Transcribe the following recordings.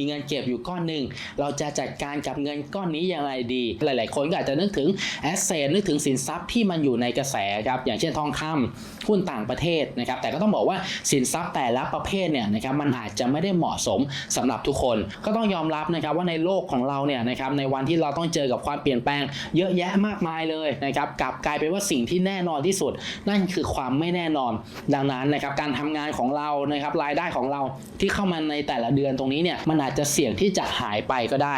มีเงินเก็บอยู่ก้อนหนึ่งเราจะจัดการกับเงินก้อนนี้อย่างไรดี หลาย ๆ คนก็อาจจะนึกถึงแอสเซทนึกถึงสินทรัพย์ที่มันอยู่ในกระแสครับอย่างเช่นทองคำหุ้นต่างประเทศนะครับแต่ก็ต้องบอกว่าสินทรัพย์แต่ละประเภทเนี่ยนะครับมันอาจจะไม่ได้เหมาะสมสำหรับทุกคน ก็ต้องยอมรับนะครับว่าในโลกของเราเนี่ยนะครับในวันที่เราต้องเจอกับความเปลี่ยนแปลงเยอะแยะมากมายเลยนะครับกลับกลายเป็นว่าสิ่งที่แน่นอนที่สุด นั่นคือความไม่แน่นอน ดังนั้นนะครับการทำงานของเรานะครับรายได้ของเราที่เข้ามาในแต่ละเดือนตรงนี้เนี่ยมันอาจจะเสี่ยงที่จะหายไปก็ได้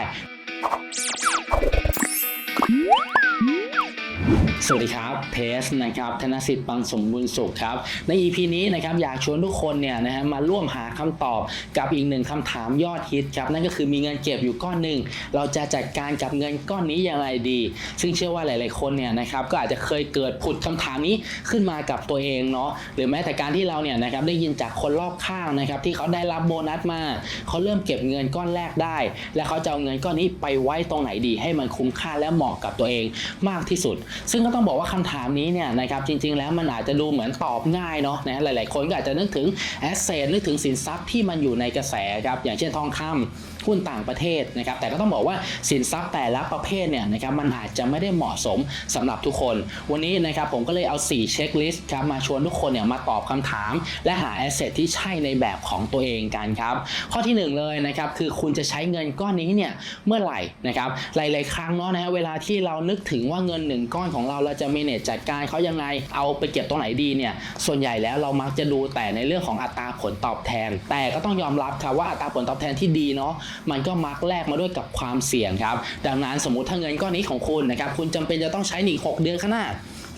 วัสดีครับเพสนะครับธนสิทธิ์ปังสมบูรณ์สุขครับ ใน EP นี้นะครับอยากชวนทุกคนเนี่ยนะฮะมาร่วมหาคำตอบกับอีกหนึ่งคำถามยอดฮิตครับ นั่นก็คือมีเงินเก็บอยู่ก้อนหนึ่ง เราจะจัดการกับเงินก้อนนี้อย่างไรดี ซึ่งเชื่อว่าหลาย ๆ คนเนี่ยนะครับก็อาจจะเคยเกิดผุดคำถามนี้ขึ้นมากับตัวเองเนาะหรือแม้แต่การที่เราเนี่ยนะครับได้ยินจากคนรอบข้างนะครับที่เขาได้รับโบนัสมาเขาเริ่มเก็บเงินก้อนแรกได้ และเขาจะเอาเงินก้อนนี้ไปไว้ตรงไหนดี ให้มันคุ้มค่าและเหมาะกับตัวเองมากที่สุด ซึ่งก็ต้องบอกว่าคำถามนี้เนี่ยนะครับจริง ๆ แล้วมันอาจจะดูเหมือนตอบง่ายเนาะนะหลาย ๆ คนก็อาจจะนึกถึงแอสเซทนึกถึงสินทรัพย์ที่มันอยู่ในกระแสครับอย่างเช่นทองคำหุ้นต่างประเทศนะครับแต่ก็ต้องบอกว่าสินทรัพย์แต่ละประเภทเนี่ยนะครับมันอาจจะไม่ได้เหมาะสมสำหรับทุกคน วันนี้นะครับผมก็เลยเอา 4 เช็คลิสต์ครับมาชวนทุกคนเนี่ยมาตอบคำถาม และหาแอสเซทที่ใช่ในแบบของตัวเองกันครับข้อที่หนึ่งเลยนะครับคือคุณจะใช้เงินก้อนนี้เนี่ยเมื่อไหร่นะครับหลาย ๆ ครั้งเนาะนะเวลาที่เรานึกถึงว่าเงินหนึ่งก้อนของเราเราจะ manage จัดการเขายังไงเอาไปเก็บตรงไหนดีเนี่ยส่วนใหญ่แล้วเรามักจะดูแต่ในเรื่องของอัตราผลตอบแทน แต่ก็ต้องยอมรับครับว่าอัตราผลตอบแทนที่ดีเนาะมันก็มักแลกมาด้วยกับความเสี่ยงครับ ดังนั้นสมมติถ้าเงินก้อนนี้ของคุณนะครับ คุณจำเป็นจะต้องใช้หนี6เดือนข้างหน้า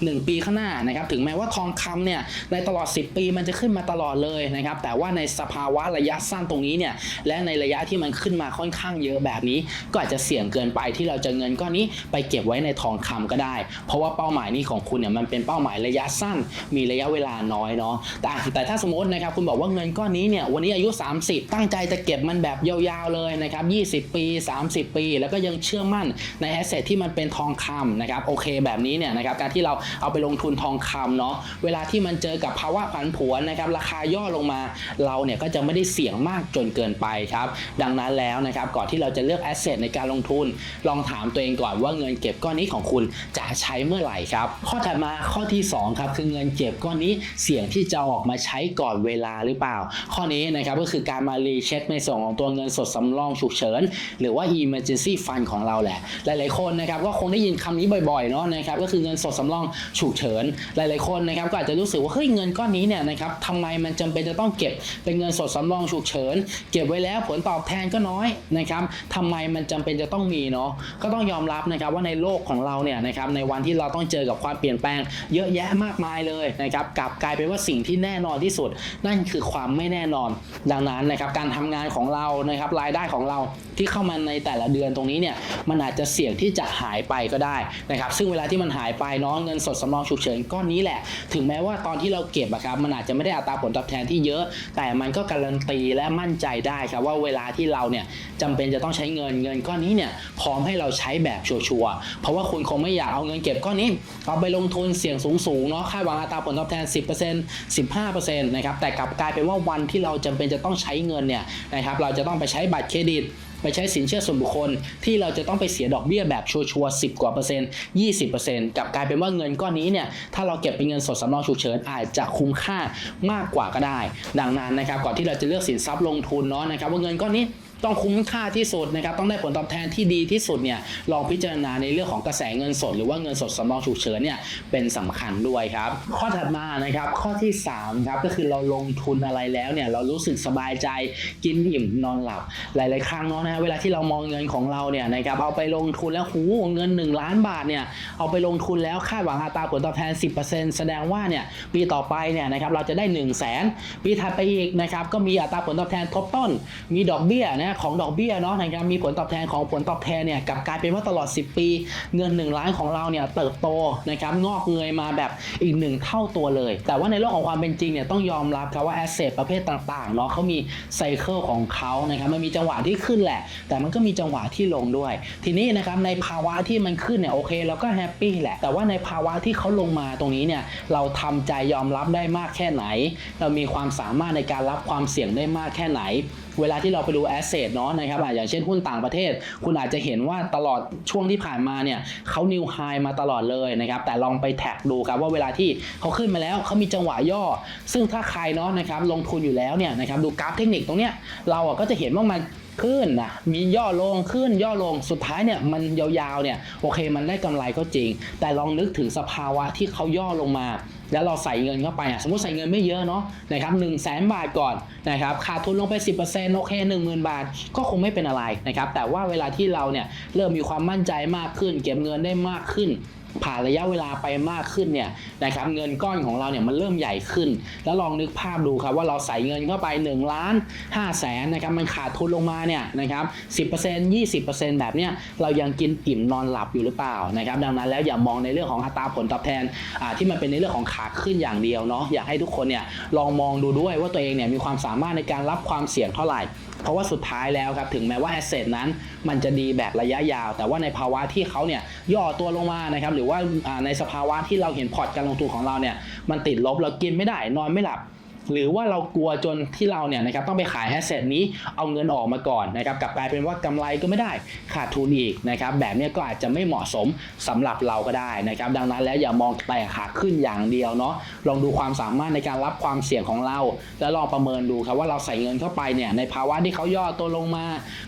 1 ปีข้างหน้านะครับถึงแม้ว่าทองคำเนี่ยในตลอด 10 ปีมันจะขึ้นมาตลอดเลยนะครับแต่ว่าในสภาวะระยะสั้นตรงนี้เนี่ยและในระยะที่มันขึ้นมาค่อนข้างเยอะแบบนี้ ก็อาจจะเสี่ยงเกินไปที่เราจะเงินก้อนนี้ไปเก็บไว้ในทองคำก็ได้ เพราะว่าเป้าหมายนี้ของคุณเนี่ยมันเป็นเป้าหมายระยะสั้น มีระยะเวลาน้อยเนาะแต่แต่ถ้าสมมตินะครับคุณบอกว่าเงินก้อนนี้เนี่ยวันนี้อายุ 30 ตั้งใจจะเก็บมันแบบยาวๆเลยนะครับ20 ปี 30 ปี แล้วก็ยังเชื่อมั่นในแอสเซทที่มันเป็นทองคำนะครับโอเคแบบนี้เนี่ยนะครับการที่เราเอาไปลงทุนทองคำเนาะเวลาที่มันเจอกับภาวะผันผวนนะครับราคาย่อลงมา เราเนี่ยก็จะไม่ได้เสี่ยงมากจนเกินไปครับดังนั้นแล้วนะครับก่อนที่เราจะเลือกแอสเซทในการลงทุน ลองถามตัวเองก่อนว่าเงินเก็บก้อนนี้ของคุณจะใช้เมื่อไหร่ครับ ข้อถัดมาข้อที่สองครับคือเงินเก็บก้อนนี้เสี่ยงที่จะอออกมาใช้ก่อนเวลาหรือเปล่า ข้อนี้นะครับก็คือการมารีเช็คในส่วนของตัวเงินสดสำรองฉุกเฉิน หรือว่า emergency fund ของเราแหละ หลายๆคนนะครับก็คงได้ยินคำนี้บ่อยๆเนาะนะครับก็คือเงินสดสำรองฉุกเฉิน หลาย ๆ คนนะครับก็อาจจะรู้สึกว่าเฮ้ยเงินก้อนนี้เนี่ยนะครับทำไมมันจำเป็นจะต้องเก็บเป็นเงินสดสำรองฉุกเฉิน เก็บไว้แล้วผลตอบแทนก็น้อยนะครับทำไมมันจำเป็นจะต้องมีเนาะก็ต้องยอมรับนะครับว่าในโลกของเราเนี่ยนะครับในวันที่เราต้องเจอกับความเปลี่ยนแปลง เยอะแยะมากมายเลยนะครับกลับกลายเป็นว่าสิ่งที่แน่นอนที่สุด นั่นคือความไม่แน่นอน ดังนั้นนะครับการทำงานของเรานะครับรายได้ของเราที่เข้ามาในแต่ละเดือนตรงนี้เนี่ยมันอาจจะเสี่ยงที่จะหายไปก็ได้นะครับซึ่งเวลาที่มันหายไปเนาะเงินสดสำรองฉุกเฉินก้อนนี้แหละ ถึงแม้ว่าตอนที่เราเก็บอะครับมันอาจจะไม่ได้อัตราผลตอบแทนที่เยอะ แต่มันก็การันตีและมั่นใจได้ครับว่าเวลาที่เราเนี่ยจำเป็นจะต้องใช้เงินเงินก้อนนี้เนี่ยพร้อมให้เราใช้แบบชัวร์ๆเพราะว่าคุณคงไม่อยากเอาเงินเก็บก้อนนี้ เอาไปลงทุนเสี่ยงสูงๆเนาะคาดหวังอัตราผลตอบแทน 10% 15%นะครับแต่กลับกลายเป็นว่าวันที่เราจำเป็นจะต้องใช้เงินเนี่ยนะครับเราจะต้องไปใช้บัตรเครดิต ไปใช้สินเชื่อส่วนบุคคล ที่เราจะต้องไปเสียดอกเบี้ยแบบชัวร์ๆสิบกว่าเปอร์เซ็นต์ยี่สิบเปอร์เซ็นต์กลับกลายเป็นว่าเงินก้อนนี้เนี่ยถ้าเราเก็บเป็นเงินสดสำรองฉุกเฉินอาจจะคุ้มค่ามากกว่าก็ได้ ดังนั้นนะครับก่อนที่เราจะเลือกสินทรัพย์ลงทุนเนาะนะครับว่าเงินก้อนนี้ ต้องคุ้มค่าที่สุดนะครับต้องได้ผลตอบแทนที่ดีที่สุดเนี่ยลองพิจารณาในเรื่องของกระแสเงินสด หรือว่าเงินสดสำรองฉุกเฉินเนี่ยเป็นสำคัญด้วยครับ ข้อถัดมานะครับข้อที่3ครับก็คือเราลงทุนอะไรแล้วเนี่ยเรารู้สึกสบายใจกินอิ่มนอนหลับ หลาย ๆ ครั้งเนาะนะเวลาที่เรามองเงินของเราเนี่ยนะครับเอาไปลงทุนแล้วหูเงิน 1 ล้านบาทเนี่ยเอาไปลงทุนแล้วคาดหวังอัตราผลตอบแทน 10%แสดงว่าเนี่ยปีต่อไปเนี่ยนะครับเราจะได้ 1 0 0 0 0แสนปีถัดไปอีกนะครับก็มีอัตราผลตอบแทนทบต้น มีดอกเบี้ยนะของดอกเบี้ยเนาะนะครับมีผลตอบแทนของผลตอบแทนเนี่ยกลับกลายเป็นว่าตลอด 10 ปี เงิน 1 ล้านของเราเนี่ยเติบโตนะครับงอกเงยมาแบบอีกหนึ่งเท่าตัวเลย แต่ว่าในโลกของความเป็นจริงเนี่ยต้องยอมรับครับว่าแอสเซทประเภทต่างๆเนาะเขามีไซเคิลของเขานะครับมันมีจังหวะที่ขึ้นแหละ แต่มันก็มีจังหวะที่ลงด้วย ทีนี้นะครับในภาวะที่มันขึ้นเนี่ยโอเคเราก็แฮปปี้แหละ แต่ว่าในภาวะที่เขาลงมาตรงนี้เนี่ยเราทำใจยอมรับได้มากแค่ไหน เรามีความสามารถในการรับความเสี่ยงได้มากแค่ไหน เวลาที่เราไปดูแอสเซทเนาะนะครับอะอย่างเช่นหุ้นต่างประเทศ คุณอาจจะเห็นว่าตลอดช่วงที่ผ่านมาเนี่ยเขานิวไฮมาตลอดเลยนะครับแต่ลองไปแท็กดูครับว่าเวลาที่เขาขึ้นมาแล้วเขามีจังหวะย่อ ซึ่งถ้าใครเนาะนะครับลงทุนอยู่แล้วเนี่ยนะครับดูกราฟเทคนิคตรงเนี้ยเราอะก็จะเห็นว่ามันขึ้นนะมีย่อลงขึ้นย่อลงสุดท้ายเนี่ยมันยาวๆเนี่ยโอเคมันได้กำไรก็จริง แต่ลองนึกถึงสภาวะที่เขาย่อลงมา แล้วเราใส่เงินเข้าไปอะสมมติใส่เงินไม่เยอะเนาะนะครับหนึ่งแสนบาทก่อนนะครับขาดทุนลงไป 10%โอเค1 0,000บาท ก็คงไม่เป็นอะไรนะครับแต่ว่าเวลาที่เราเนี่ยเริ่มมีความมั่นใจมากขึ้น เก็บเงินได้มากขึ้น ผ่านระยะเวลาไปมากขึ้นเนี่ยนะครับเงินก้อนของเราเนี่ยมันเริ่มใหญ่ขึ้น แล้วลองนึกภาพดูครับว่าเราใส่เงินเข้าไป1ล้าน5แสนนะครับมันขาดทุนลงมาเนี่ยนะครับ10% 20%แบบเนี้ยเรายังกินอิ่มนอนหลับอยู่หรือเปล่านะครับดังนั้นแล้วอย่ามองในเรื่องของอัตราผลตอบแทนอ่าที่มันเป็นในเรื่องของขาขึ้นอย่างเดียวเนาะอยากให้ทุกคนเนี่ยลองมองดูด้วยว่าตัวเองเนี่ยมีความสามารถในการรับความเสี่ยงเท่าไหร่ เพราะว่าสุดท้ายแล้วครับถึงแม้ว่าแอสเซทนั้นมันจะดีแบบระยะยาว แต่ว่าในภาวะที่เขาเนี่ยย่อตัวลงมานะครับหรือว่าในสภาวะที่เราเห็นพอร์ตการลงทุนของเราเนี่ยมันติดลบเรากินไม่ได้นอนไม่หลับหรือว่าเรากลัวจนที่เราเนี่ยนะครับต้องไปขายแอสเซทนี้เอาเงินออกมาก่อนนะครับกลับกลายเป็นว่ากำไรก็ไม่ได้ขาดทุนอีกนะครับแบบนี้ก็อาจจะไม่เหมาะสมสำหรับเราก็ได้นะครับดังนั้นแล้วอย่ามองแต่ขาขึ้นอย่างเดียวเนาะ ลองดูความสามารถในการรับความเสี่ยงของเรา แล้วลองประเมินดูครับว่าเราใส่เงินเข้าไปเนี่ยในภาวะที่เขาย่อตัวลงมา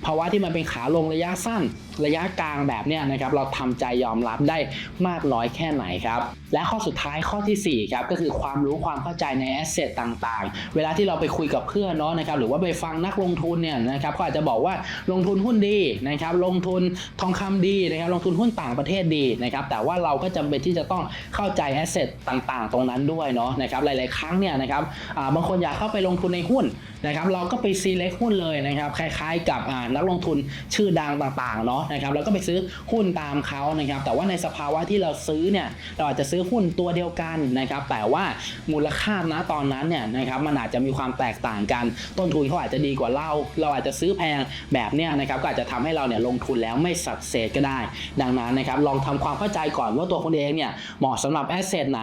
ภาวะที่มันเป็นขาลงระยะสั้น ระยะกลางแบบเนี้ยนะครับเราทำใจยอมรับได้มากน้อยแค่ไหนครับและข้อสุดท้ายข้อทีสี่4ครับก็คือความรู้ความเข้าใจในแอสเซทต่างๆ เวลาที่เราไปคุยกับเพื่อนเนาะนะครับหรือว่าไปฟังนักลงทุนเนี่ยนะครับเขาอาจจะบอกว่าลงทุนหุ้นดีนะครับลงทุนทองคำดีนะครับลงทุนหุ้นต่างประเทศดีนะครับแต่ว่าเราก็จำเป็นที่จะต้องเข้าใจแอสเซทต่างๆ ตรงนั้นด้วยเนาะนะครับหลาย ๆ ครั้งเนี่ยนะครับบางคนอยากเข้าไปลงทุนในหุ้น นะครับเราก็ไป select หุ้นเลยนะครับคล้ายๆ กับนักลงทุนชื่อดังต่างๆเนาะนะครับแล้วก็ไปซื้อหุ้นตามเขานะครับแต่ว่าในสภาวะที่เราซื้อเนี่ยเราอาจจะซื้อหุ้นตัวเดียวกันนะครับแต่ว่ามูลค่าณตอนนั้นเนี่ยนะครับมันอาจจะมีความแตกต่างกัน ต้นทุนเขาอาจจะดีกว่าเรา เราอาจจะซื้อแพงแบบเนี้ยนะครับก็อาจจะทำให้เราเนี่ยลงทุนแล้วไม่สัดเซก็ได้ ดังนั้นนะครับลองทำความเข้าใจก่อนว่าตัวคุณเองเนี่ยเหมาะสำหรับแอสเซทไหน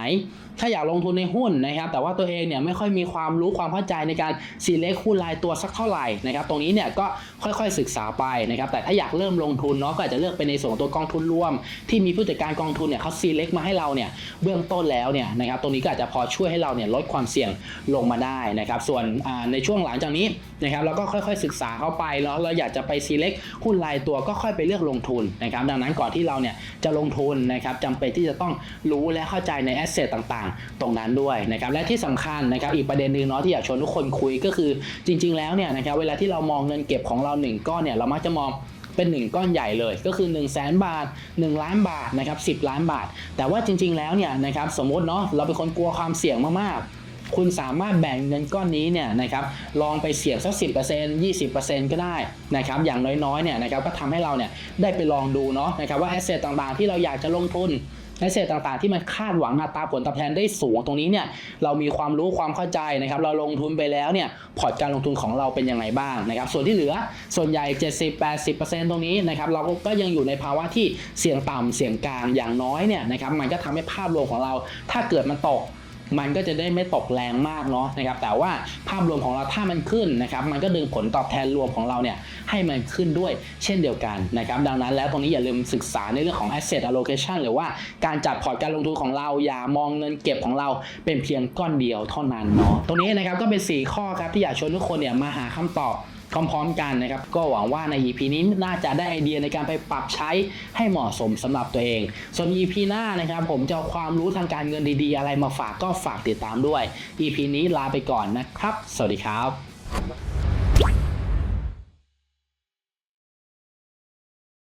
ถ้าอยากลงทุนในหุ้นนะครับแต่ว่าตัวเองเนี่ยไม่ค่อยมีความรู้ความเข้าใจในการ select หุ้นรายตัวสักเท่าไหร่นะครับตรงนี้เนี่ยก็ค่อยๆศึกษาไปนะครับแต่ถ้าอยากเริ่มลงทุนเนาะก็อาจจะเลือกเป็นในส่วนของตัวกองทุนรวม ที่มีผู้จัดการกองทุนเนี่ยเขา select มาให้เราเนี่ยเบื้องต้นแล้วเนี่ยนะครับตรงนี้ก็อาจจะพอช่วยให้เราเนี่ยลดความเสี่ยงลงมาได้นะครับส่วนในช่วงหลังจากนี้นะครับเราก็ค่อยๆศึกษาเข้าไปแล้วเราอยากจะไป select หุ้นรายตัวก็ค่อยไปเลือกลงทุนนะครับดังนั้นก่อนที่เราเนี่ยจะลงทุนนะครับจำเป็นที่จะต้องรู้และเข้าใจในแอสเซทต่างๆ ตรงนั้นด้วยนะครับและที่สำคัญนะครับอีกประเด็นหนึ่งเนาะที่อยากชวนทุกคนคุยก็คือจริง ๆ แล้วเนี่ยนะครับเวลาที่เรามองเงินเก็บของเราหนึ่งก้อนเนี่ยเรามักจะมองเป็นหนึ่งก้อนใหญ่เลยก็คือ 1 0 0 0 0แบาท 1 ล้านบาทนะครับ10 ล้านบาท แต่ว่าจริง ๆ แล้วเนี่ยนะครับสมมติเนาะเราเป็นคนกลัวความเสี่ยงมากๆคุณสามารถแบ่งเงินก้อนนี้เนี่ยนะครับลองไปเสี่ยงสัก 10% 20%ก็ได้นะครับอย่างน้อยๆเนี่ยนะครับก็ทำให้เราเนี่ยได้ไปลองดูเนาะนะครับว่าแอสเซทต่างๆ ที่เราอยากจะลงทุน ในเศษต่างๆ ที่มันคาดหวังอัตราผลตอบแทนได้สูงตรงนี้เนี่ยเรามีความรู้ความเข้าใจนะครับเราลงทุนไปแล้วเนี่ยพอร์ตการลงทุนของเราเป็นยังไงบ้างนะครับส่วนที่เหลือส่วนใหญ่ 70-80%ตรงนี้นะครับเราก็ยังอยู่ในภาวะที่เสี่ยงต่ำเสี่ยงกลางอย่างน้อยเนี่ยนะครับมันก็ทำให้ภาพรวมของเราถ้าเกิดมันตก มันก็จะได้ไม่ตกแรงมากเนาะนะครับ แต่ว่าภาพรวมของเราถ้ามันขึ้นนะครับ มันก็ดึงผลตอบแทนรวมของเราเนี่ยให้มันขึ้นด้วยเช่นเดียวกันนะครับ ดังนั้นแล้วตรงนี้อย่าลืมศึกษาในเรื่องของ asset allocation หรือว่าการจัดพอร์ตการลงทุนของเราอย่ามองเงินเก็บของเราเป็นเพียงก้อนเดียวเท่านั้นเนาะตรงนี้นะครับก็เป็น 4 ข้อครับที่อยากชวนทุกคนเนี่ยมาหาคำตอบ พร้อมๆกันนะครับ ก็หวังว่าใน EP นี้น่าจะได้ไอเดียในการไปปรับใช้ให้เหมาะสมสำหรับตัวเอง ส่วน EP หน้านะครับ ผมจะความรู้ทางการเงินดีๆ อะไรมาฝากก็ฝากติดตามด้วย EP นี้ลาไปก่อนนะครับ สวัสดีครับ